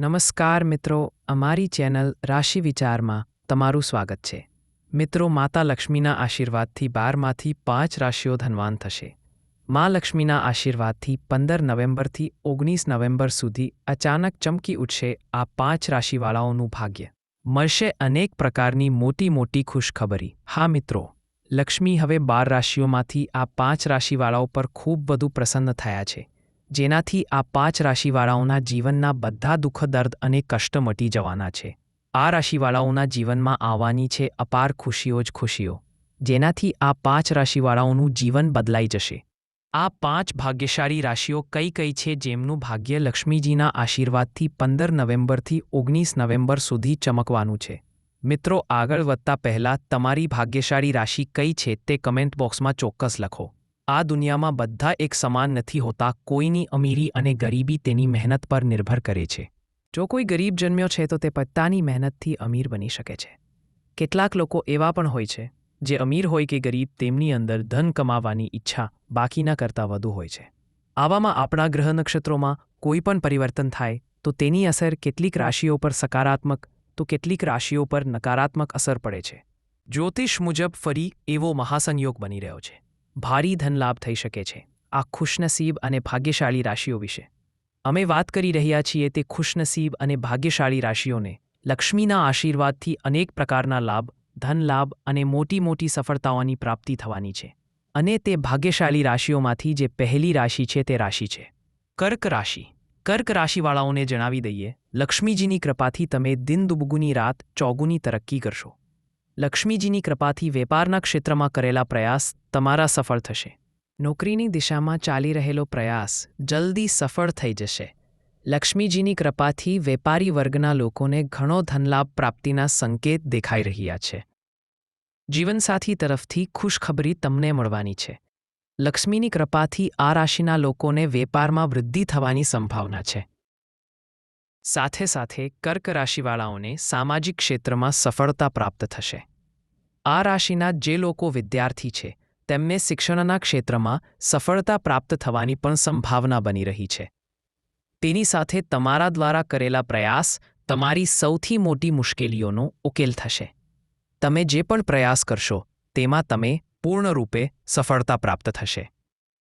નમસ્કાર મિત્રો, અમારી ચેનલ રાશિ વિચારમાં તમારું સ્વાગત છે. મિત્રો, માતા લક્ષ્મીના આશીર્વાદથી બારમાંથી પાંચ રાશિઓ ધનવાન થશે. મા લક્ષ્મીના આશીર્વાદથી પંદર નવેમ્બરથી ઓગણીસ નવેમ્બર સુધી અચાનક ચમકી ઉઠશે આ પાંચ રાશિવાળાઓનું ભાગ્ય. મળશે અનેક પ્રકારની મોટી મોટી ખુશખબરી. હા મિત્રો, લક્ષ્મી હવે બાર રાશિઓમાંથી આ પાંચ રાશિવાળાઓ પર ખૂબ વધુ પ્રસન્ન થયા છે. જેનાથી આ પાંચ રાશિવાળાઓના જીવનના બધા દુઃખ, દર્દ અને કષ્ટ મટી જવાના છે. આ રાશિવાળાઓના જીવનમાં આવવાની છે અપાર ખુશીઓ જ ખુશીઓ. જેનાથી આ પાંચ રાશિવાળાઓનું જીવન બદલાઈ જશે. આ પાંચ ભાગ્યશાળી રાશિઓ કઈ કઈ છે જેમનું ભાગ્ય લક્ષ્મીજીના આશીર્વાદથી પંદર નવેમ્બરથી ઓગણીસ નવેમ્બર સુધી ચમકવાનું છે. મિત્રો આગળ વધતા પહેલાં તમારી ભાગ્યશાળી રાશિ કઈ છે તે કમેન્ટ બોક્સમાં ચોક્કસ લખો. આ દુનિયામાં બધા એક સમાન નથી હોતા, કોઈની અમીરી અને ગરીબી તેની મહેનત પર નિર્ભર કરે છે. જો કોઈ ગરીબ જન્મ્યો છે તો તે પત્તાની મહેનતથી અમીર બની શકે છે. કેટલાક લોકો એવા પણ હોય છે, જે અમીર હોય કે ગરીબ તેમની અંદર ધન કમાવાની ઈચ્છા બાકીના કરતાં વધુ હોય છે. આવામાં આપણા ગ્રહ નક્ષત્રોમાં કોઈ પણ પરિવર્તન થાય, તો તેની અસર કેટલીક રાશિઓ પર સકારાત્મક, તો કેટલીક રાશિઓ પર નકારાત્મક અસર પડે છે. જ્યોતિષ મુજબ ફરી એવો મહાસંયોગ બની રહ્યો છે. ભારી ધનલાભ થઈ શકે છે આ ખુશનસીબ અને ભાગ્યશાળી રાશિઓ વિશે. અમે વાત કરી રહ્યા છીએ તે ખુશનસીબ અને ભાગ્યશાળી રાશિઓને. લક્ષ્મીના આશીર્વાદથી અનેક પ્રકારના લાભ, ધનલાભ અને મોટી મોટી સફળતાઓની પ્રાપ્તિ થવાની છે. અને તે ભાગ્યશાળી રાશિઓમાંથી જે પહેલી રાશિ છે તે રાશિ છે. કર્ક રાશિ. કર્ક રાશિવાળાઓને જણાવી દઈએ, લક્ષ્મીજીની કૃપાથી તમે દિન દુબગુની રાત ચોગુની તરક્કી કરશો. લક્ષ્મીજીની કૃપાથી વેપારના ક્ષેત્રમાં કરેલા પ્રયાસ તમારા સફળ થશે. નોકરીની દિશામાં ચાલી રહેલો પ્રયાસ જલ્દી સફળ થઈ જશે. લક્ષ્મીજીની કૃપાથી વેપારી વર્ગના લોકોને ઘણો ધનલાભ પ્રાપ્તિના સંકેત દેખાઈ રહ્યા છે. જીવનસાથી તરફથી ખુશખબરી તમને મળવાની છે. લક્ષ્મીની કૃપાથી આ રાશિના લોકોને વેપારમાં વૃદ્ધિ થવાની સંભાવના છે. સાથે સાથે કર્ક રાશિવાળાઓને સામાજિક ક્ષેત્રમાં સફળતા પ્રાપ્ત થશે. આ રાશિના જે લોકો વિદ્યાર્થી છે, તેમને શિક્ષણના ક્ષેત્રમાં સફળતા પ્રાપ્ત થવાની પણ સંભાવના બની રહી છે. તેની સાથે તમારા દ્વારા કરેલા પ્રયાસ તમારી સૌથી મોટી મુશ્કેલીઓનો ઉકેલ થશે. તમે જે પણ પ્રયાસ કરશો, તેમાં તમે પૂર્ણરૂપે સફળતા પ્રાપ્ત થશે.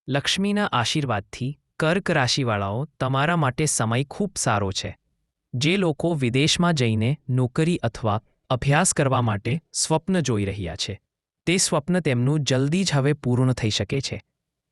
લક્ષ્મીના આશીર્વાદથી કર્ક રાશિવાળાઓ તમારા માટે સમય ખૂબ સારો છે. જે લોકો વિદેશમાં જઈને નોકરી અથવા અભ્યાસ કરવા માટે સ્વપ્ન જોઈ રહ્યા છે, તે સ્વપ્ન તેમનું જલ્દી જ હવે પૂર્ણ થઈ શકે છે.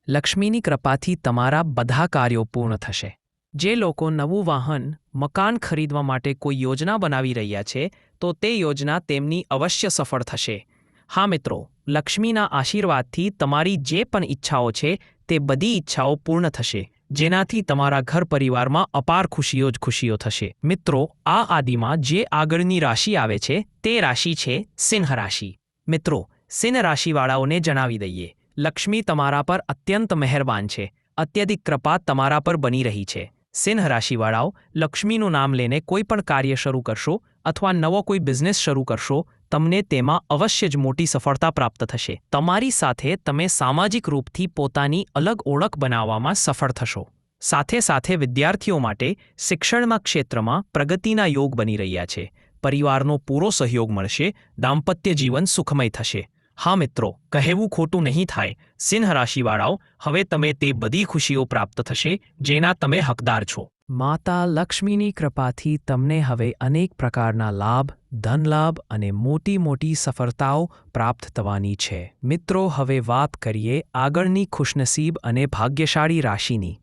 લક્ષ્મીની કૃપાથી તમારા બધા કાર્યો પૂર્ણ થશે. જે લોકો નવું વાહન, મકાન ખરીદવા માટે કોઈ યોજના બનાવી રહ્યા છે, તો તે યોજના તેમની અવશ્ય સફળ થશે. હા મિત્રો, લક્ષ્મીના આશીર્વાદથી તમારી જે પણ ઈચ્છાઓ છે, તે બધી ઈચ્છાઓ પૂર્ણ થશે. જેનાથી તમારા ઘર પરિવારમાં અપાર ખુશીઓ જ ખુશીઓ થશે. મિત્રો, આ આદિમાં જે આગળની રાશિ આવે છે, તે રાશિ છે સિંહ રાશિ. મિત્રો, સિંહ રાશિવાળાઓને જણાવી દઈએ. લક્ષ્મી તમારા પર અત્યંત મહેરબાન છે. અત્યધિક કૃપા તમારા પર બની રહી છે. સિંહ રાશિવાળાઓ, લક્ષ્મીનું નામ લઈને કોઈ પણ કાર્ય શરૂ કરશો અથવા નવો કોઈ બિઝનેસ શરૂ કરશો તમને તેમાં અવશ્ય જ મોટી સફળતા પ્રાપ્ત થશે. તમારી સાથે તમે સામાજિક રૂપથી પોતાની અલગ ઓળખ બનાવવામાં સફળ થશો. સાથે સાથે વિદ્યાર્થીઓ માટે શિક્ષણના ક્ષેત્રમાં પ્રગતિના યોગ બની રહ્યા છે. પરિવારનો પૂરો સહયોગ મળશે, દાંપત્ય જીવન સુખમય થશે. હા મિત્રો, કહેવું ખોટું નહીં થાય. સિંહ રાશિવાળાઓ, હવે તમે તે બધી ખુશીઓ પ્રાપ્ત થશે, જેના તમે હકદાર છો. માતા લક્ષ્મીની કૃપાથી તમને હવે અનેક પ્રકારના લાભ, ધનલાભ અને મોટી મોટી સફળતાઓ પ્રાપ્ત થવાની છે. મિત્રો, હવે વાત કરીએ આગળની ખુશનસીબ અને ભાગ્યશાળી રાશિની.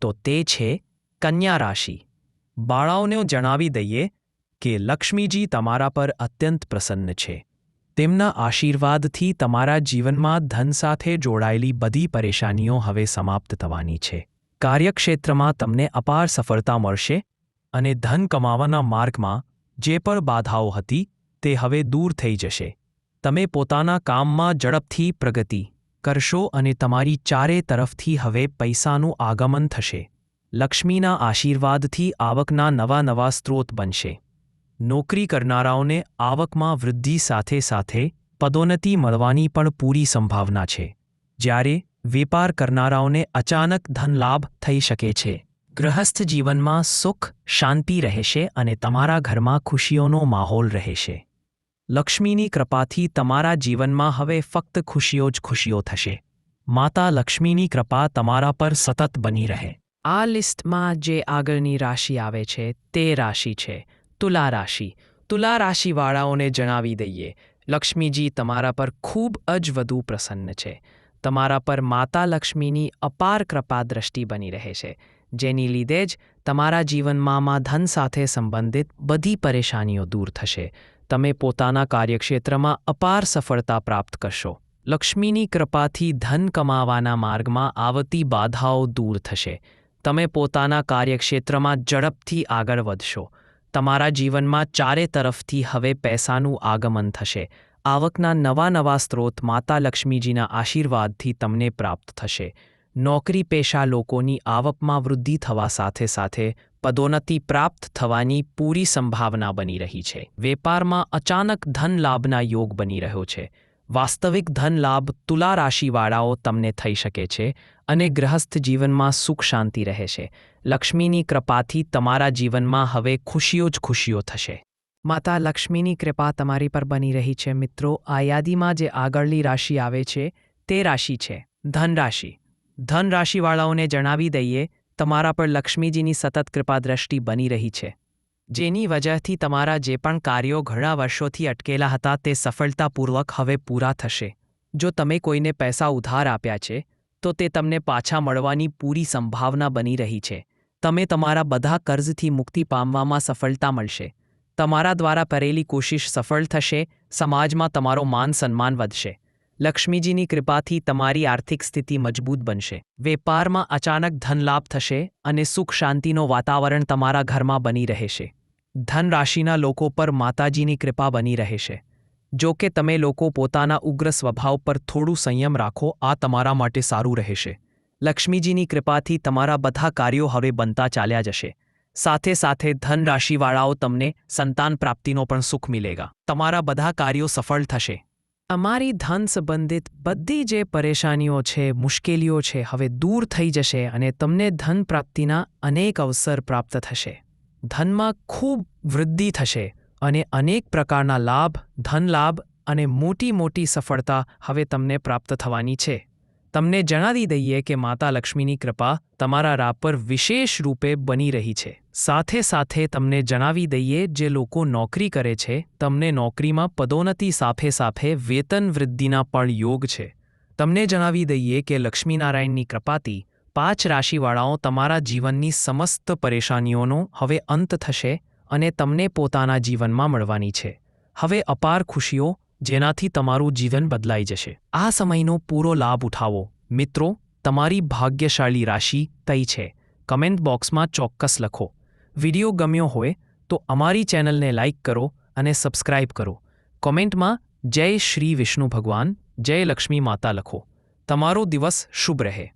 તો તે છે કન્યા રાશિ. બાળાઓને જણાવી દઈએ કે લક્ષ્મીજી તમારા પર અત્યંત પ્રસન્ન છે. તેમના આશીર્વાદથી તમારા જીવનમાં ધન સાથે જોડાયેલી બધી પરેશાનીઓ હવે સમાપ્ત થવાની છે. કાર્યક્ષેત્રમાં તમને અપાર સફળતા મળશે અને ધન કમાવાના માર્ગમાં જે પણ બાધાઓ હતી તે હવે દૂર થઈ જશે. તમે પોતાના કામમાં ઝડપથી પ્રગતિ કરશો અને તમારી ચારે તરફથી હવે પૈસાનું આગમન થશે. લક્ષ્મીના આશીર્વાદથી આવકના નવા નવા સ્ત્રોત બનશે. નોકરી કરનારાઓને આવકમાં વૃદ્ધિ સાથે સાથે પદોન્નતિ મળવાની પણ પૂરી સંભાવના છે. જ્યારે વેપાર કરનારાઓને અચાનક ધનલાભ થઈ શકે છે. ગૃહસ્થ જીવનમાં સુખ, શાંતિ રહેશે અને તમારા ઘરમાં ખુશીઓનો માહોલ રહેશે. લક્ષ્મીની કૃપાથી તમારા જીવનમાં હવે ફક્ત ખુશીઓ જ ખુશીઓ થશે. માતા લક્ષ્મીની કૃપા તમારા પર સતત બની રહે. આ લિસ્ટમાં જે આગળની રાશિ આવે છે, તે રાશિ છે, તુલા રાશિ. તુલા રાશિવાળાઓને જણાવી દઈએ, લક્ષ્મીજી તમારા પર ખૂબ જ વધુ પ્રસન્ન છે. તમારા પર માતા લક્ષ્મીની અપાર કૃપા દ્રષ્ટિ બની રહે છે, જેની લીધે જ તમારા જીવનમાં માં ધન સાથે સંબંધિત બધી પરેશાનીઓ દૂર થશે. તમે પોતાના કાર્યક્ષેત્રમાં અપાર સફળતા પ્રાપ્ત કરશો. લક્ષ્મીની કૃપાથી ધન કમાવાના માર્ગમાં આવતી બાધાઓ દૂર થશે. તમે પોતાના કાર્યક્ષેત્રમાં ઝડપથી આગળ વધશો. તમારા જીવનમાં ચારે તરફથી હવે પૈસાનું આગમન થશે. આવકના નવા નવા સ્ત્રોત માતા લક્ષ્મીજીના આશીર્વાદથી તમને પ્રાપ્ત થશે. નોકરી પેશા લોકોની આવકમાં વૃદ્ધિ થવા સાથે સાથે પદોન્નતિ પ્રાપ્ત થવાની પૂરી સંભાવના બની રહી છે. વેપારમાં અચાનક ધન લાભના યોગ બની રહ્યો છે. વાસ્તવિક ધન લાભ તુલા રાશિવાળાઓ તમને થઈ શકે છે અને ગ્રહસ્થ જીવનમાં સુખ શાંતિ રહેશે લક્ષ્મીની કૃપાથી તમારા જીવનમાં હવે ખુશીઓ જ ખુશીઓ થશે. માતા લક્ષ્મીની કૃપા તમારી પર બની રહી છે, મિત્રો. આ યાદીમાં જે આગળની રાશિ આવે છે, તે રાશિ છે ધન રાશિ ધન રાશિવાળાઓને જણાવી દઈએ, તમારા પર લક્ષ્મીજીની સતત કૃપા દ્રષ્ટિ બની રહી છે. જેની વજહથી તમારા જે પણ કાર્યો ઘણા વર્ષોથી અટકેલા હતા, તે સફળતાપૂર્વક હવે પૂરા થશે. જો તમે કોઈને પૈસા ઉધાર આપ્યા છે, તો તે તમને પાછા મળવાની પૂરી સંભાવના બની રહી છે. તમે તમારા બધા કર્જથી મુક્તિ પામવામાં સફળતા મળશે. તમારા દ્વારા કરેલી કોશિશ સફળ થશે, સમાજમાં તમારો માન સન્માન વધશે. લક્ષ્મીજીની કૃપાથી તમારી આર્થિક સ્થિતિ મજબૂત બનશે. વેપારમાં અચાનક ધનલાભ થશે અને સુખ શાંતિનો વાતાવરણ તમારા ઘરમાં બની રહેશે. ધનરાશિના લોકો પર માતાજીની કૃપા બની રહેશે. જો કે તમે લોકો પોતાના ઉગ્ર સ્વભાવ પર થોડું સંયમ રાખો, આ તમારા માટે સારું રહેશે. લક્ષ્મીજીની કૃપાથી તમારા બધા કાર્યો હવે બનતા ચાલ્યા જશે. સાથે સાથે ધન રાશિવાળાઓ તમને સંતાન પ્રાપ્તિનો પણ સુખ મિલેગા. તમારા બધા કાર્યો સફળ થશે. અમારી ધન સંબંધિત બધી જે પરેશાનીઓ છે, મુશ્કેલીઓ છે, હવે દૂર થઈ જશે અને તમને ધન પ્રાપ્તિના અનેક અવસર પ્રાપ્ત થશે. ધનમાં ખૂબ વૃદ્ધિ થશે અને અનેક પ્રકારના લાભ ધનલાભ અને મોટી મોટી સફળતા હવે તમને પ્રાપ્ત થવાની છે. તમને જણાવી દઈએ કે માતા લક્ષ્મીની કૃપા તમારા રાહ પર વિશેષ રૂપે બની રહી છે. સાથે સાથે તમને જણાવી દઈએ, જે લોકો નોકરી કરે છે, તમને નોકરીમાં પદોન્નતિ સાથે સાથે વેતન વૃદ્ધિના પણ યોગ છે. તમને જણાવી દઈએ કે લક્ષ્મીનારાયણની કૃપાથી પાંચ રાશિવાળાઓ તમારા જીવનની સમસ્ત પરેશાનીઓનો હવે અંત થશે અને તમને પોતાના જીવનમાં મળવાની છે. હવે અપાર ખુશીઓ જેનાથી તમારું જીવન બદલાઈ જશે. આ સમયનો પૂરો લાભ ઉઠાવો. મિત્રો, તમારી ભાગ્યશાળી રાશિ તઈ છે? કમેન્ટ બોક્સમાં ચોક્કસ લખો. વિડિયો ગમ્યો હોય તો અમારી ચેનલને લાઇક કરો અને સબસ્ક્રાઇબ કરો. કોમેન્ટમાં જય શ્રી વિષ્ણુ ભગવાન, જય લક્ષ્મી માતા લખો. તમારો દિવસ શુભ રહે.